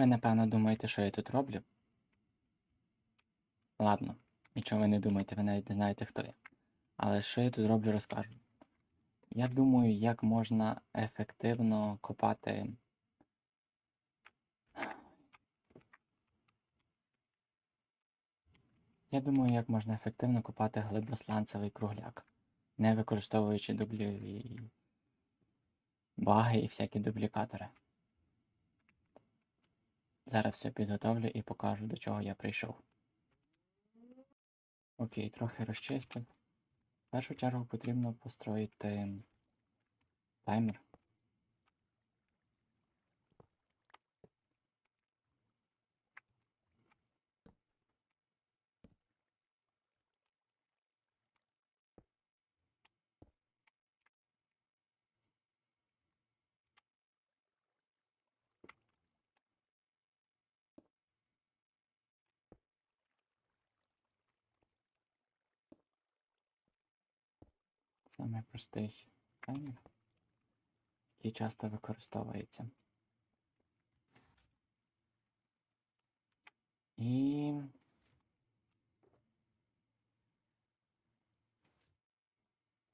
Ви, напевно, думаєте, що я тут роблю? Ладно, нічого ви не думаєте, ви навіть не знаєте, хто я. Але що я тут роблю, розкажу. Я думаю, як можна ефективно копати. Я думаю, як можна ефективно копати глибосланцевий кругляк, не використовуючи дубльові баги і всякі дублікатори. Зараз все підготовлю і покажу, до чого я прийшов. Окей, трохи розчистив. В першу чергу потрібно построїти таймер. Саме простий таймер, часто використовується. І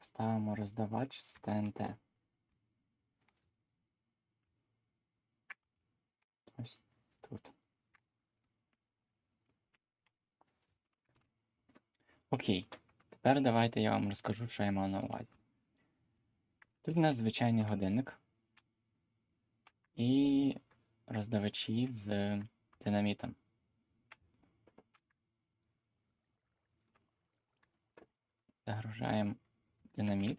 ставимо роздавач з ТНТ. Ось тут. Окей. Тепер давайте я вам розкажу, що я мав на увазі. Тут у нас звичайний годинник і роздавачі з динамітом. Загружаємо динаміт.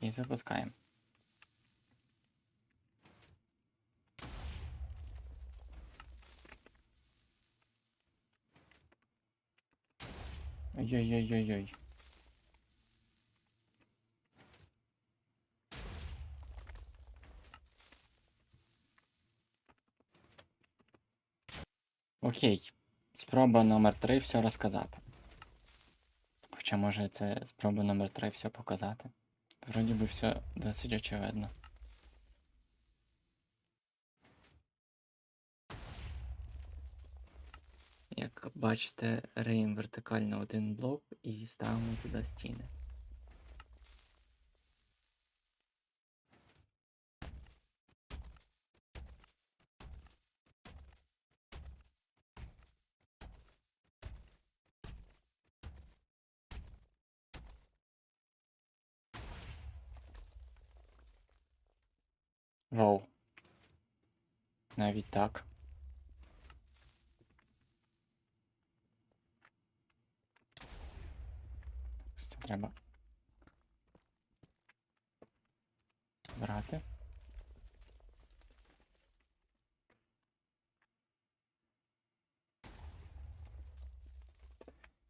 І запускаємо. Ой-ой-ой-ой-ой. Окей. Спроба номер 3 все розказати. Хоча може це спроба номер 3 все показати. Вроді би все досить очевидно. Як бачите, реєм вертикально один блок і ставимо туди стіни. Вау. Навіть так. Це треба брати.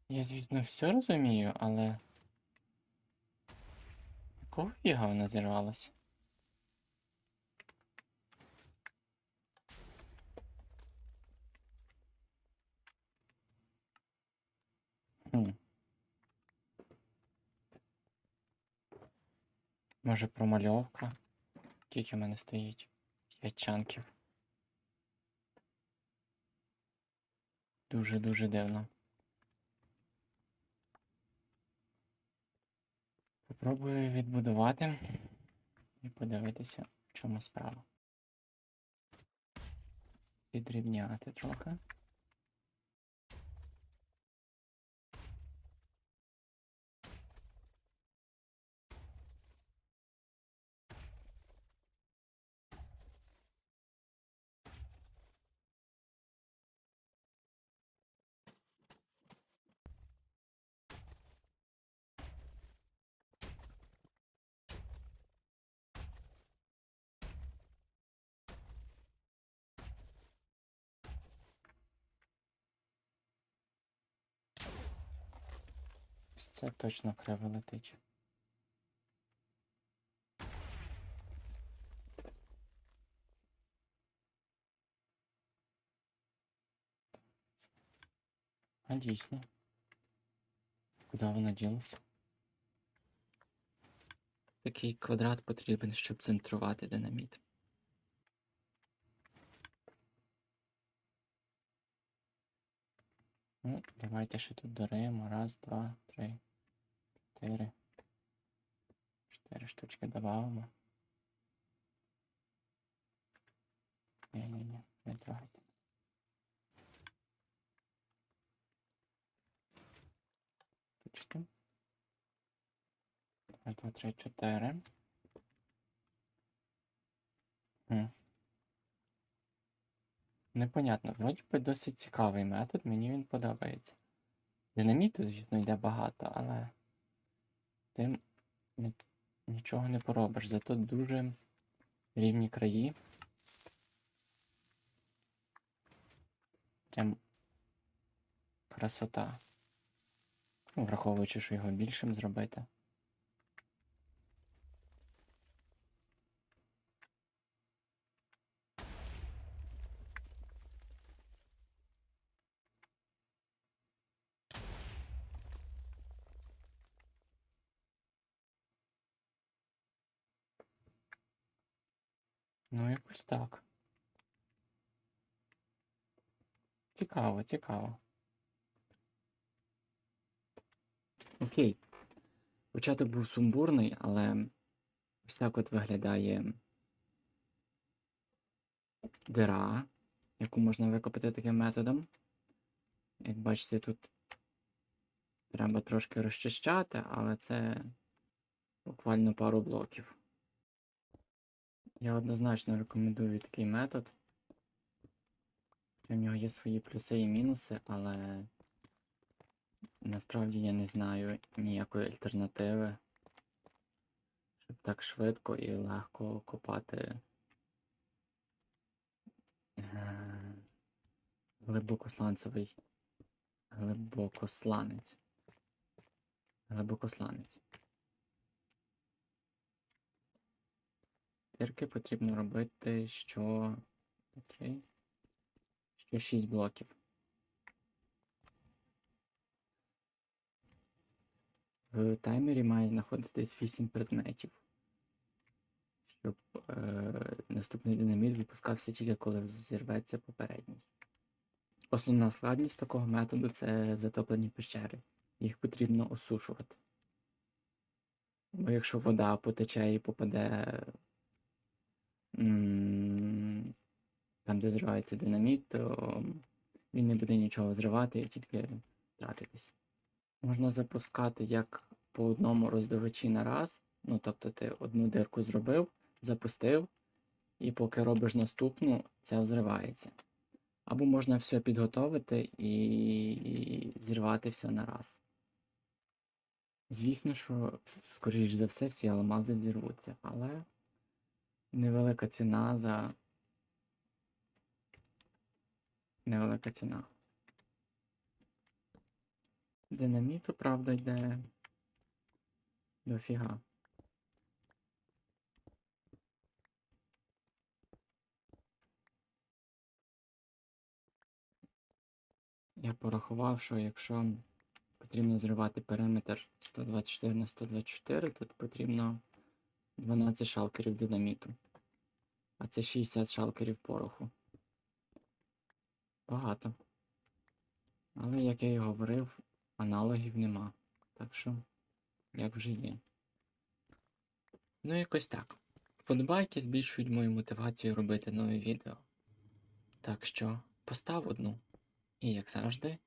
Я, звісно, все розумію, але. Якого фіга вона зірвалась? Хм. Може промальовка? Скільки в мене стоїть? П'ять чанків. Дуже-дуже дивно. Попробую відбудувати і подивитися, в чому справа. Підрівняти трохи. Ось Це точно криво летить. А дійсно. Куди вона ділася? такий квадрат потрібен, щоб центрувати динаміт. Ну, давайте ще тут додаємо. Раз, два, три, чотири. Чотири штучки додамо. Ні-ні-ні, не трогайте. Раз, два, три, чотири. Хм. Непонятно, вроді би досить цікавий метод, мені він подобається. Динаміту, звісно, йде багато, але тим нічого не поробиш. Зато дуже рівні краї. Прям красота. Ну, враховуючи, що його більшим зробити. Ну, якось так. Цікаво, цікаво. Окей. Початок був сумбурний, але ось так от виглядає дира, яку можна викопати таким методом. Як бачите, тут треба трошки розчищати, але це буквально пару блоків. Я однозначно рекомендую такий метод. У нього є свої плюси і мінуси, але насправді я не знаю ніякої альтернативи, щоб так швидко і легко копати е, глибокосланцевий глибокосланець. Глибокосланець. Дірки потрібно робити що 3, що 6 блоків. В таймері має знаходитись 8 предметів, щоб е, наступний динаміт випускався тільки коли зірветься попередній. Основна складність такого методу це затоплені пещери. Їх потрібно осушувати. Бо якщо вода потече і попаде там, де зривається динаміт, то він не буде нічого зривати тільки тратитись. Можна запускати як по одному роздавачі на раз. Ну, тобто ти одну дирку зробив, запустив, і поки робиш наступну, ця взривається. Або можна все підготовити і зірвати все на раз. Звісно, що, скоріш за все, всі алмази взірвуться, але невелика ціна за. Невелика ціна. Динаміту, правда, йде дофіга. Я порахував, що якщо потрібно зривати периметр 124 на 124, тут потрібно 12 шалкерів динаміту. А це 60 шалкерів пороху. Багато. Але, як я і говорив, аналогів нема. Так що, як вже є. Ну, якось так. Вподобайки збільшують мою мотивацію робити нові відео. Так що постав одну. І, як завжди,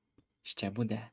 ще буде.